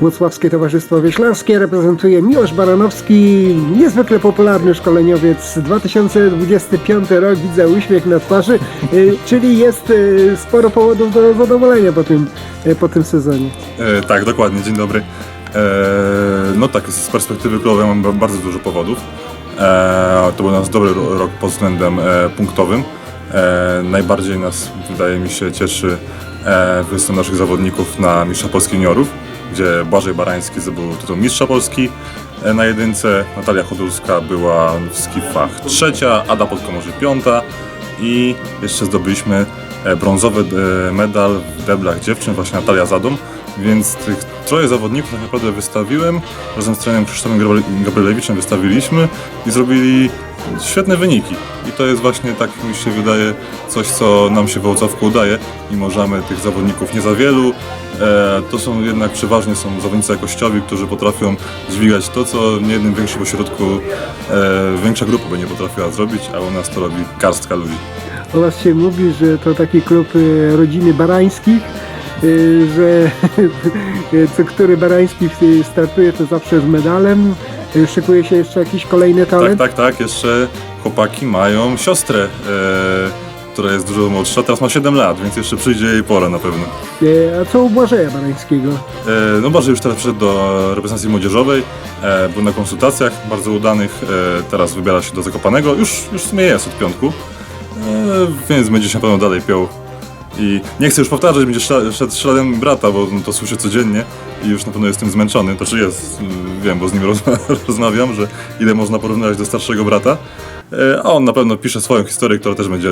Włocławskie Towarzystwo Wieślarskie reprezentuje Miłosz Baranowski, niezwykle popularny szkoleniowiec. 2025 rok, widzę uśmiech na twarzy, y, czyli jest y, sporo powodów do zadowolenia po tym, y, po tym sezonie. E, tak, dokładnie, dzień dobry. E, no tak, z perspektywy klubowej mam ba- bardzo dużo powodów. E, to był nasz dobry ro- rok pod względem e, punktowym. E, najbardziej nas, wydaje mi się, cieszy e, występ naszych zawodników na Mistrza Polski Juniorów, gdzie Błażej Barański zdobył tytuł Mistrza Polski e, na jedynce, Natalia Chodulska była w skifach trzecia, Ada Podkomorzy piąta i jeszcze zdobyliśmy e, brązowy medal w deblach dziewczyn, właśnie Natalia Zadum, więc tych troje zawodników tak naprawdę wystawiłem, razem z trenerem Krzysztofem Gabrylewiczem wystawiliśmy i zrobili świetne wyniki. I to jest właśnie, tak mi się wydaje, coś, co nam się w Wołcowku udaje, mimo że mamy tych zawodników nie za wielu. E, to są jednak przeważnie są zawodnicy jakościowi, którzy potrafią dźwigać to, co w niejednym większym ośrodku e, większa grupa by nie potrafiła zrobić, a u nas to robi garstka ludzi. O was się mówi, że to taki klub y, rodziny Barańskich, że y, co który Barański y, startuje to zawsze z medalem. Y, Szykuje się jeszcze jakiś kolejny Tak, talent. tak, tak. Jeszcze chłopaki mają siostrę, e, która jest dużo młodsza. Teraz ma 7 lat, więc jeszcze przyjdzie jej pora na pewno. Y, A co u Błażeja Barańskiego? E, no Boże już teraz przyszedł do reprezentacji młodzieżowej. E, był na konsultacjach bardzo udanych. E, teraz wybiera się do Zakopanego. Już, już w sumie jest od piątku. E, więc będzie się na pewno dalej piął. I nie chcę już powtarzać, będzie szedł śladem brata, bo to słyszę codziennie i już na pewno jestem zmęczony. To czy jest, y, wiem, bo z nim rozma- rozmawiam, że ile można porównywać do starszego brata. E, A on na pewno pisze swoją historię, która też będzie,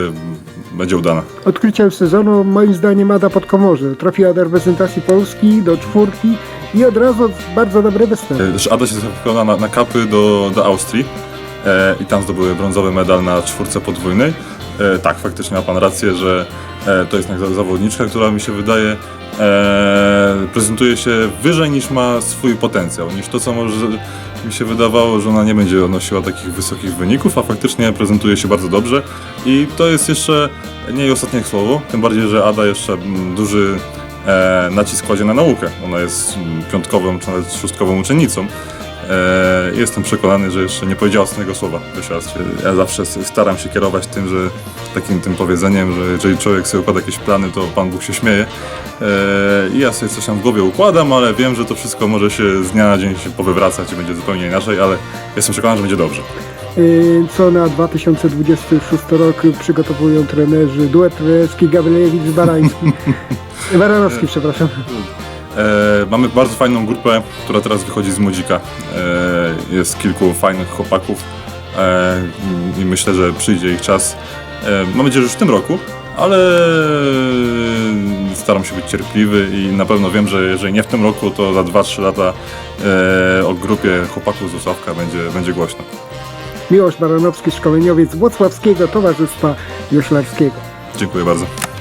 będzie udana. Odkryciem sezonu moim zdaniem Ada Podkomorze. Trafiła do reprezentacji Polski, do czwórki i od razu bardzo dobry występ. E, Ada się zakwalifikowała na, na kapy do, do Austrii e, i tam zdobyły brązowy medal na czwórce podwójnej. E, tak, faktycznie ma Pan rację, że e, to jest za- zawodniczka, która mi się wydaje e, prezentuje się wyżej niż ma swój potencjał, niż to co może mi się wydawało, że ona nie będzie odnosiła takich wysokich wyników, a faktycznie prezentuje się bardzo dobrze i to jest jeszcze nie jej ostatnie słowo, tym bardziej, że Ada jeszcze mm, duży e, nacisk kładzie na naukę. Ona jest mm, piątkową czy nawet szóstkową uczennicą. E, jestem przekonany, że jeszcze nie powiedziała ostatniego słowa w. Ja zawsze staram się kierować tym, że takim tym powiedzeniem, że jeżeli człowiek sobie układa jakieś plany, to Pan Bóg się śmieje. E, I ja sobie coś tam w głowie układam, ale wiem, że to wszystko może się z dnia na dzień się powywracać i będzie zupełnie inaczej, ale jestem przekonany, że będzie dobrze. Y, Co na 2026 rok przygotowują trenerzy duet Trejewski, Gabrielewicz, Barański. Baranowski, przepraszam. E, mamy bardzo fajną grupę, która teraz wychodzi z młodzika. E, jest kilku fajnych chłopaków e, i myślę, że przyjdzie ich czas. E, mam nadzieję, że już w tym roku, ale staram się być cierpliwy i na pewno wiem, że jeżeli nie w tym roku, to za 2-3 lata e, o grupie chłopaków z Wrocławka będzie, będzie głośno. Miłosz Baranowski, szkoleniowiec Włocławskiego Towarzystwa Wioślarskiego. Dziękuję bardzo.